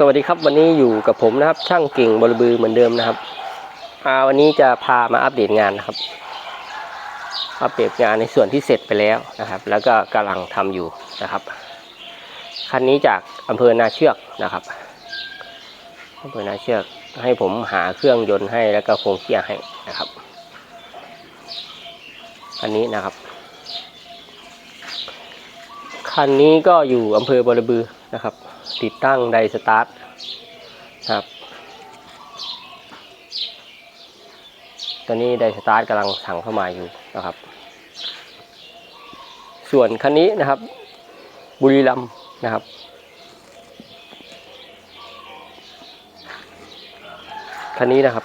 สวัสดีครับวันนี้อยู่กับผมนะครับ ช่างเก่งบริบือเหมือนเดิมนะครับอาวันนี้จะพามาอัปเดตงานนะครับ อัปเดตงานในส่วนที่เสร็จไปแล้วนะครับ แล้วก็กำลังทำอยู่นะครับคันนี้จากอำเภอนาเชือกนะครับอำเภอนาเชือกให้ผมหาเครื่องยนต์ให้แล้วก็โครงเกียร์ให้นะครับคันนี้นะครับคันนี้ก็อยู่อำเภอบริบือนะครับ ติดตั้งไดสตาร์ทครับ ตอนนี้ไดสตาร์ทกำลังสั่งเข้ามาอยู่นะครับ ส่วนคันนี้นะครับ บุรีรัมนะครับคันนี้นะครับ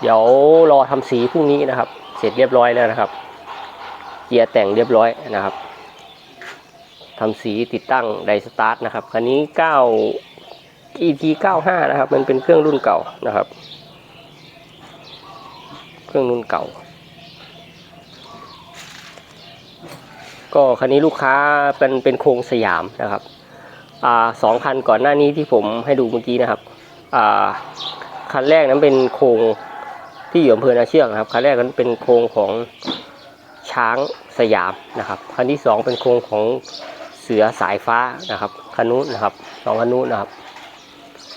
เดี๋ยวรอทำสีพรุ่งนี้นะครับ เสร็จเรียบร้อยแล้วนะครับ เกียร์แต่งเรียบร้อยนะครับ ทำสีติดตั้งไดสตาร์ทนะครับ คันนี้ 9 ET 95 นะครับ มันเป็นเครื่องรุ่นเก่านะครับ เครื่องรุ่นเก่า ก็คันนี้ลูกค้าเป็นเป็นโครงสยามนะครับอ่าสองคันก่อนหน้านี้ที่ผมให้ดูเมื่อกี้นะครับอ่าคันแรกนั้นเป็นโครงที่อยู่อำเภอนาเชือกนะครับคันแรกนั้นเป็นโครงของช้างสยามนะครับ คันที่สองเป็นโครงของ สือสายฟ้านะครับคันนู้นนะครับสองคันนู้นนะครับ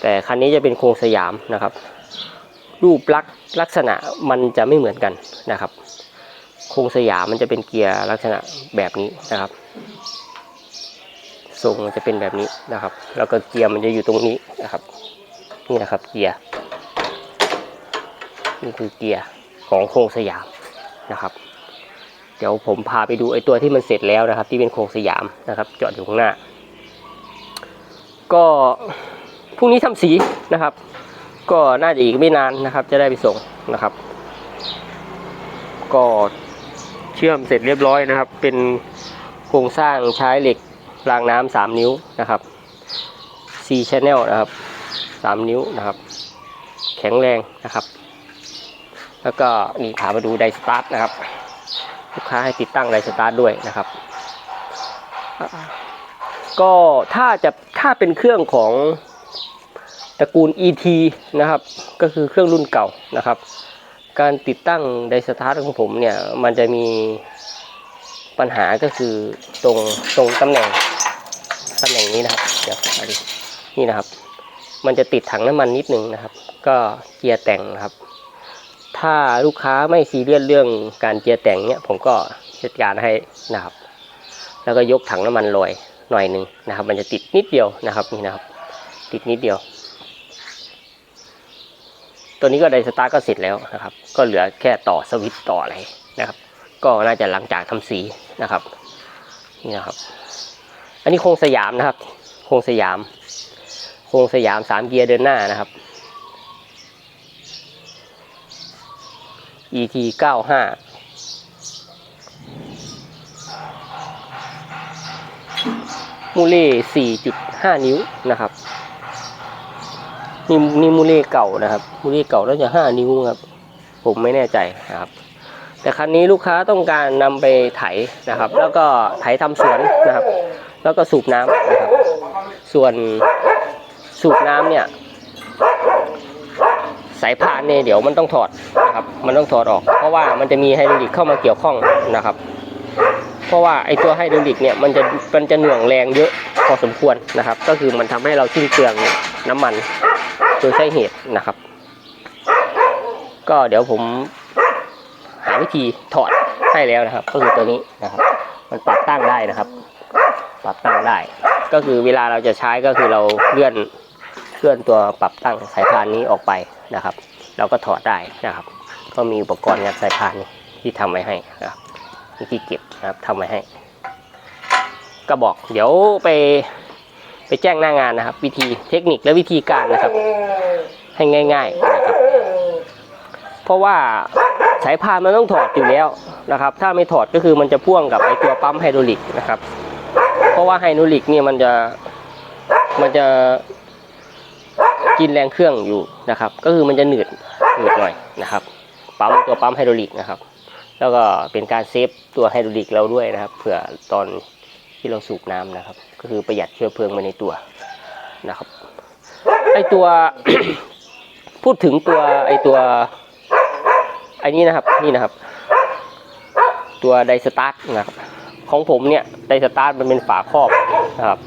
แต่คันนี้จะเป็นโครงสยามนะครับ รูปลักษณ์ลักษณะมันจะไม่เหมือนกันนะครับ โครงสยามมันจะเป็นเกียร์ลักษณะแบบนี้นะครับทรงมันจะเป็นแบบนี้นะครับ แล้วก็เกียร์มันจะอยู่ตรงนี้นะครับ นี่นะครับเกียร์นี่คือเกียร์ของโครงสยามนะครับ ดี๋ยวผมพาไปดูไอ้ตัวที่มันเสร็จแล้วนะครับ ที่เป็นโครงสยามนะครับ จอดอยู่ข้างหน้า ก็พรุ่งนี้ทำสีนะครับ ก็น่าจะอีกไม่นานนะครับ จะได้ไปส่งนะครับ ก็เชื่อมเสร็จเรียบร้อยนะครับ เป็นโครงสร้างใช้เหล็กรางน้ำสามนิ้วนะครับ C channel นะครับสามนิ้วนะครับ แข็งแรงนะครับ แล้วก็นี่พามาดูไดสตาร์ทนะครับ ลูกค้าให้ติดตั้งไดสตาร์ทด้วยนะครับ ก็ถ้าจะถ้าเป็นเครื่องของตระกูล ET นะครับ ก็คือเครื่องรุ่นเก่านะครับ การติดตั้งไดสตาร์ทของผมเนี่ย มันจะมีปัญหาก็คือตรงตรงตำแหน่งตำแหน่งนี้นะครับเดี๋ยวเอาดินี่นะครับ มันจะติดถังน้ำมันนิดนึงนะครับ ก็เกียร์แต่งนะครับ ถ้าลูกค้าไม่ซีเรียสเรื่องการเจียแต่งเนี่ยผมก็จัดการให้นะครับ แล้วก็ยกถังน้ำมันลอยหน่อยหนึ่งนะครับ มันจะติดนิดเดียวนะครับนี่นะครับ ติดนิดเดียว ตัวนี้ก็ไดสตาร์ทก็เสร็จแล้วนะครับ ก็เหลือแค่ต่อสวิตต่ออะไรนะครับ ก็น่าจะหลังจากทำสีนะครับนี่นะครับ อันนี้โครงสยามนะครับ โครงสยาม โครงสยามสามเกียร์เดินหน้านะครับ ET 95มูเล่4.5นิ้วนะครับนี่นี่มูเล่เก่านะครับมูเล่เก่าแล้วจะ5นิ้วครับ ผมไม่แน่ใจนะครับ แต่คันนี้ลูกค้าต้องการนำไปไถนะครับ แล้วก็ไถทำสวนนะครับ แล้วก็สูบน้ำนะครับ ส่วนสูบน้ำเนี่ย สายพานเนี่ยเดี๋ยวมันต้องถอดนะครับ มันต้องถอดออก เพราะว่ามันจะมีไฮดรอลิกเข้ามาเกี่ยวข้องนะครับ เพราะว่าไอตัวไฮดรอลิกเนี่ยมันจะมันจะหน่วงแรงเยอะพอสมควรนะครับ ก็คือมันทำให้เราทิ้งเปลืองน้ำมันโดยใช่เหตุนะครับ ก็เดี๋ยวผมหาวิธีถอดให้แล้วนะครับ ก็คือตัวนี้นะครับ มันปรับตั้งได้นะครับ ปรับตั้งได้ ก็คือเวลาเราจะใช้ก็คือเราเลื่อนเคลื่อนตัวปรับตั้งสายพานนี้ออกไป นะครับ เราก็ถอดได้นะครับ ก็มีอุปกรณ์งัดสายพานี่ที่ทำไว้ให้นะครับมีที่เก็บนะครับทำไว้ให้ ก็บอกเดี๋ยวไปไปแจ้งหน้างานนะครับ วิธีเทคนิคและวิธีการนะครับ ให้ง่าย ๆนะครับ เพราะว่าสายพานมันต้องถอดอยู่แล้วนะครับ ถ้าไม่ถอดก็คือมันจะพ่วงกับไอตัวปั๊มไฮดรอลิกนะครับ เพราะว่าไฮดรอลิกเนี่ยมันจะมันจะ กินแรงเครื่องอยู่นะครับ ก็คือมันจะหนืดหนืดหน่อยนะครับปั๊มตัวปั๊มไฮดรอลิกนะครับ แล้วก็เป็นการเซฟตัวไฮดรอลิกเราด้วยนะครับเผื่อตอนที่เราสูบน้ำนะครับ ก็คือประหยัดเชื้อเพลิงไปในตัวนะครับไอตัวพูดถึงตัวไอตัวไอนี้นะครับนี่นะครับ ตัวไดสตาร์ทนะครับของผมเนี่ยไดสตาร์ทมันเป็นฝาครอบนะครับ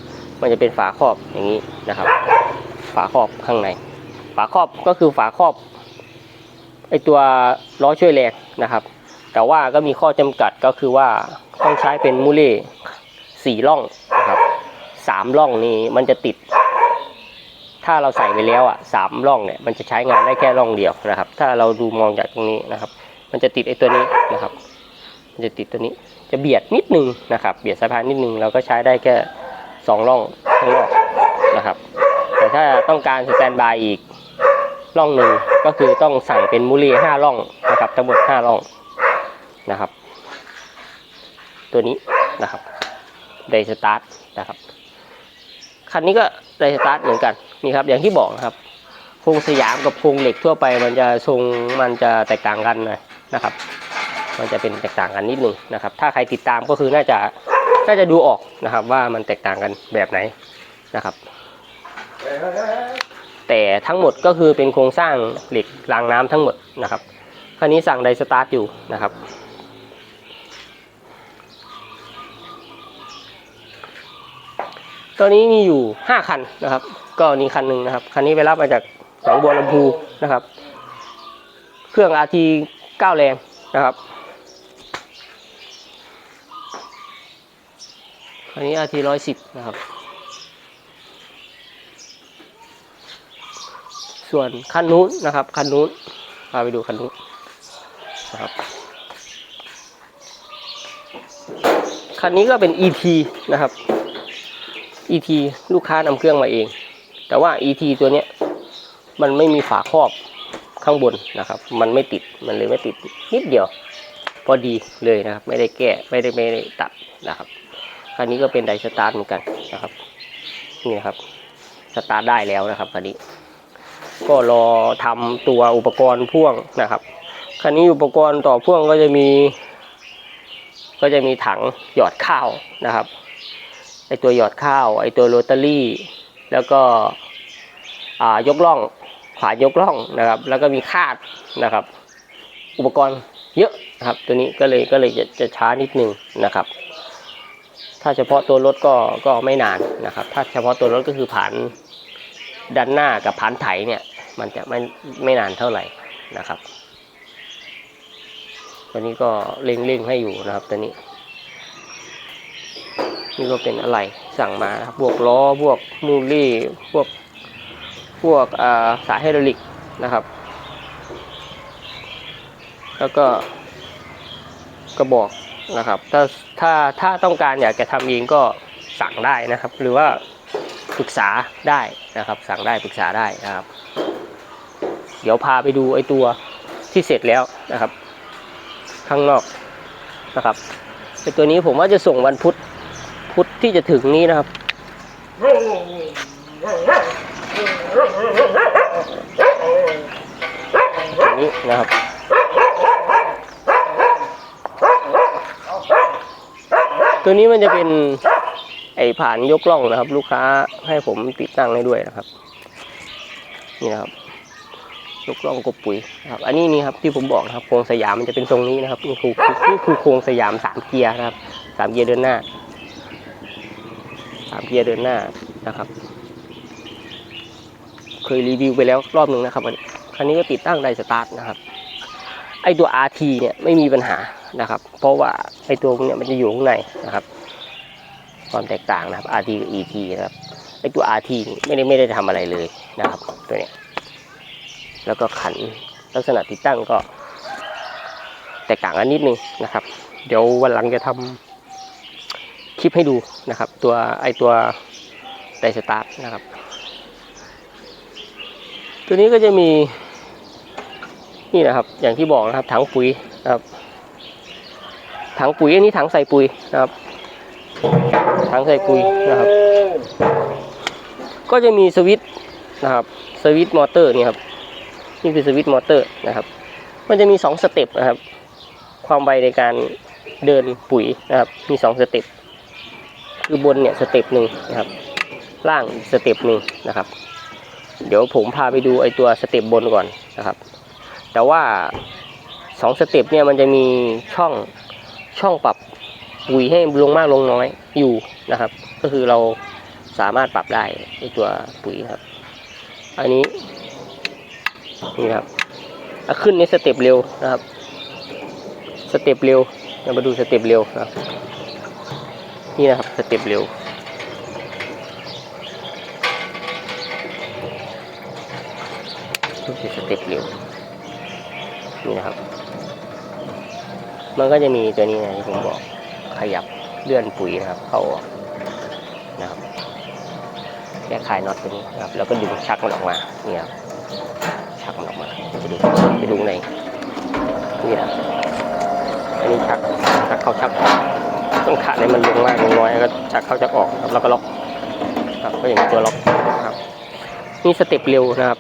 มันจะเป็นฝาครอบอย่างนี้นะครับ ฝาครอบข้างใน ฝาครอบก็คือฝาครอบไอตัวล้อช่วยแรงนะครับ แต่ว่าก็มีข้อจำกัดก็คือว่าต้องใช้เป็นมูเล่สี่ร่องนะครับสามร่องนี้มันจะติด ถ้าเราใส่ไปแล้วอะสามร่องเนี่ยมันจะใช้งานได้แค่ร่องเดียวนะครับ ถ้าเราดูมองจากตรงนี้นะครับ มันจะติดไอตัวนี้นะครับ มันจะติดตัวนี้จะเบียดนิดนึงนะครับ เบียดสายพานนิดนึงเราก็ใช้ได้แค่สองร่องข้างนอกนะครับ แต่ถ้าต้องการสแตนบายอีกร่องหนึ่งก็คือต้องสั่งเป็นมูล่ห้าร่องนะครับทั้งหมดห้าร่องนะครับ ตัวนี้นะครับไดสตาร์ทนะครับคันนี้ก็ไดสตาร์ทเหมือนกันนี่ครับอย่างที่บอกนะครับโครงสยามกับโครงเหล็กทั่วไป มันจะทรงมันจะแตกต่างกันหน่อยนะครับ มันจะเป็นแตกต่างกันนิดนึงนะครับ ถ้าใครติดตามก็คือน่าจะน่าจะดูออกนะครับว่ามันแตกต่างกันแบบไหนนะครับ แต่ทั้งหมดก็คือเป็นโครงสร้างเหล็กรางน้ำทั้งหมดนะครับคันนี้สั่งไดสตาร์ทอยู่นะครับ ตัวนี้มีอยู่ 5 คันนะครับ ก็นี่คันหนึ่งนะครับ คันนี้ไปรับมาจากหนองบัวลำพูนะครับ เครื่อง RT 9 แรงนะครับ คันนี้ RT 110 นะครับ ส่วนคันนู้นนะครับคันนู้นพาไปดูคันนู้นนะครับคันนี้ก็เป็น ET นะครับ ET ลูกค้านำเครื่องมาเอง แต่ว่า ET ตัวเนี้ยมันไม่มีฝาครอบข้างบนนะครับ มันไม่ติดมันเลยไม่ติดนิดเดียว พอดีเลยนะครับ ไม่ได้แก้ไม่ได้ไม่ได้ตัดนะครับคันนี้ก็เป็นไดสตาร์ทเหมือนกันนะครับนี่นะครับสตาร์ทได้แล้วนะครับคันนี้ ก็รอทำตัวอุปกรณ์พ่วงนะครับคันนี้อุปกรณ์ต่อพ่วงก็จะมี ก็จะมีถังหยอดข้าวนะครับไอตัวหยอดข้าวไอตัวโรตารี่ แล้วก็ยกล่องขวายกล่องนะครับ แล้วก็มีคาดนะครับ อุปกรณ์เยอะนะครับ ตัวนี้ก็เลยก็เลยจะจะช้านิดนึงนะครับ ถ้าเฉพาะตัวรถก็ก็ไม่นานนะครับ ถ้าเฉพาะตัวรถก็คือผ่าน ด้านหน้ากับผ่านไถเนี่ย มันจะไม่ไม่นานเท่าไหร่นะครับตัวนี้ก็เร่งเร่งให้อยู่นะครับตัวนี้นี่ก็เป็นอะไรสั่งมาบวกล้อพวกมูลี่พวกพวกอ่าสายไฮดรอลิกนะครับ แล้วก็กระบอกนะครับ ถ้าถ้าถ้าต้องการอยากจะทำเองก็สั่งได้นะครับ หรือว่า ปรึกษาได้นะครับ สั่งได้ปรึกษาได้นะครับ เดี๋ยวพาไปดูไอ้ตัวที่เสร็จแล้วนะครับ ข้างนอกนะครับไอ้ตัวนี้ผมว่าจะส่งวันพุธพุธที่จะถึงนี้นะครับอย่างนี้นะครับตัวนี้มันจะเป็น ไอ้ผ่านยกล่องนะครับ ลูกค้าให้ผมติดตั้งให้ด้วยนะครับ นี่นะครับยกล่องกบปุ๋ยนะครับ อันนี้นี่ครับที่ผมบอกนะครับโครงสยามมันจะเป็นทรงนี้นะครับนี่คือนี่คือโครงสยามสามเกียร์นะครับสามเกียร์เดินหน้าสามเกียร์เดินหน้านะครับ เคยรีวิวไปแล้วรอบหนึ่งนะครับอันนี้คันนี้ก็ติดตั้งไดสตาร์ทนะครับไอตัว RT เนี่ยไม่มีปัญหานะครับ เพราะว่าไอตัวเนี่ยมันจะอยู่ข้างในนะครับ ความแตกต่างนะครับ RT กับ ET นะครับไอตัว RT นี่ไม่ได้ไม่ได้ทำอะไรเลยนะครับตัวเนี้ยแล้วก็ขันลักษณะติดตั้งก็ แตกต่างกันนิดนึงนะครับ เดี๋ยววันหลังจะทำคลิปให้ดูนะครับ ตัวไอตัวไดสตาร์ทนะครับ ตัวนี้ก็จะมีนี่นะครับ อย่างที่บอกนะครับถังปุ๋ยนะครับถังปุ๋ยอันนี้ถังใส่ปุ๋ยนะครับ ถังใส่ปุ๋ยนะครับ ก็จะมีสวิตช์นะครับสวิตช์มอเตอร์นี่ครับนี่คือสวิตช์มอเตอร์นะครับ มันจะมีสองสเต็ปนะครับ ความไวในการเดินปุ๋ยนะครับ มีสองสเต็ปคือบนเนี่ยสเต็ปหนึ่งนะครับ ล่างสเต็ปหนึ่งนะครับ เดี๋ยวผมพาไปดูไอตัวสเต็ปบนก่อนนะครับ แต่ว่าสองสเต็ปเนี่ยมันจะมีช่องช่องปรับ ปุ๋ยให้ลงมากลงน้อยอยู่นะครับ ก็คือเราสามารถปรับได้ในตัวปุ๋ยครับ อันนี้นี่ครับขึ้นในสเต็ปเร็วนะครับ สเต็ปเร็วเรามาดูสเต็ปเร็วนะครับนี่นะครับสเต็ปเร็วนี่คือสเต็ปเร็วนี่นะครับ มันก็จะมีตัวนี้นะที่ผมบอก ขยับเลื่อนปุ๋ยนะครับ เข้าออกนะครับแค่คลายน็อตตัวนี้นะครับ แล้วก็ดึงชักมันออกมาเนี่ครับชักมันออกมาจะดูจะดูในนี่นะอันนี้ชักชักเข้าชักออกต้องขาดให้มันลงมากลงน้อยแล้วก็ชักเข้าชักออกครับแล้วก็ล็อกครับก็อย่างตัวล็อกครับนี่สเต็ปเร็วนะครับ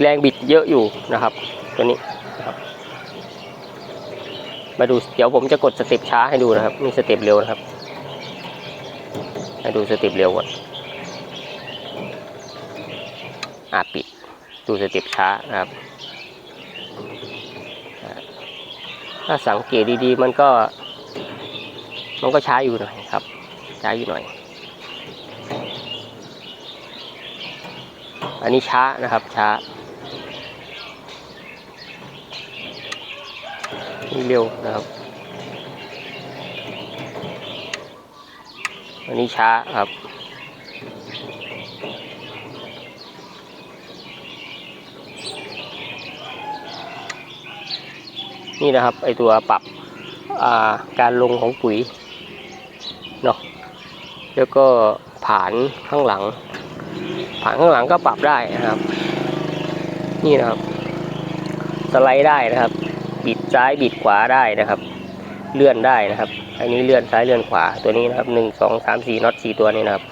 แรงบิดเยอะอยู่นะครับ ตัวนี้นะครับ มาดูเดี๋ยวผมจะกดสเต็ปช้าให้ดูนะครับนี่สเต็ปเร็วนะครับ ให้ดูสเต็ปเร็วก่อนอ่าปิด ดูสเต็ปช้านะครับ ถ้าสังเกตดีๆ มันก็ มันก็ช้าอยู่หน่อยครับ ช้าอยู่หน่อย อันนี้ช้านะครับช้า เร็วนะครับอันนี้ช้าครับนี่นะครับไอตัวปรับาการลงของปุ๋ยเนาะแล้วก็ผานข้างหลัง ผานข้างหลังก็ปรับได้นะครับ นี่นะครับสไลด์ได้นะครับ บิดซ้ายบิดขวาได้นะครับ เลื่อนได้นะครับอันนี้เลื่อนซ้ายเลื่อนขวาตัวนี้นะครับหนึ่งสองสามสี่น็อตสี่ตัวนี้นะครับ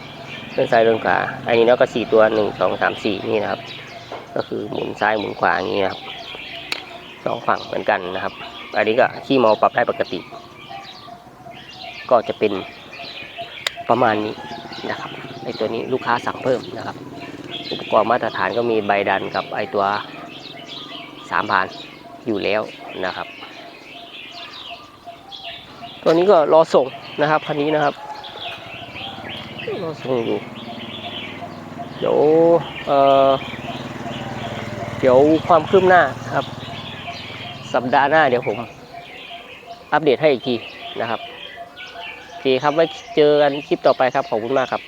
เลื่อนซ้ายเลื่อนขวาอันนี้น็อตก็สี่ตัวหนึ่งสองสามสี่นี่นะครับ ก็คือหมุนซ้ายหมุนขวาอย่างนี้นะครับสองฝั่งเหมือนกันนะครับ อันนี้ก็ขี้เมาปรับได้ปกติ ก็จะเป็นประมาณนี้นะครับไอตัวนี้ลูกค้าสั่งเพิ่มนะครับ อุปกรณ์มาตรฐานก็มีใบดันกับไอตัวสามพัน อยู่แล้วนะครับ ตัวนี้ก็รอส่งนะครับคันนี้นะครับรอส่งอยู่เดี๋ยวเอ่อเดี๋ยวความคืบหน้าครับ สัปดาห์หน้าเดี๋ยวผม อัปเดตให้อีกทีนะครับโอเคครับไว้เจอกันคลิปต่อไปครับขอบคุณมากครับ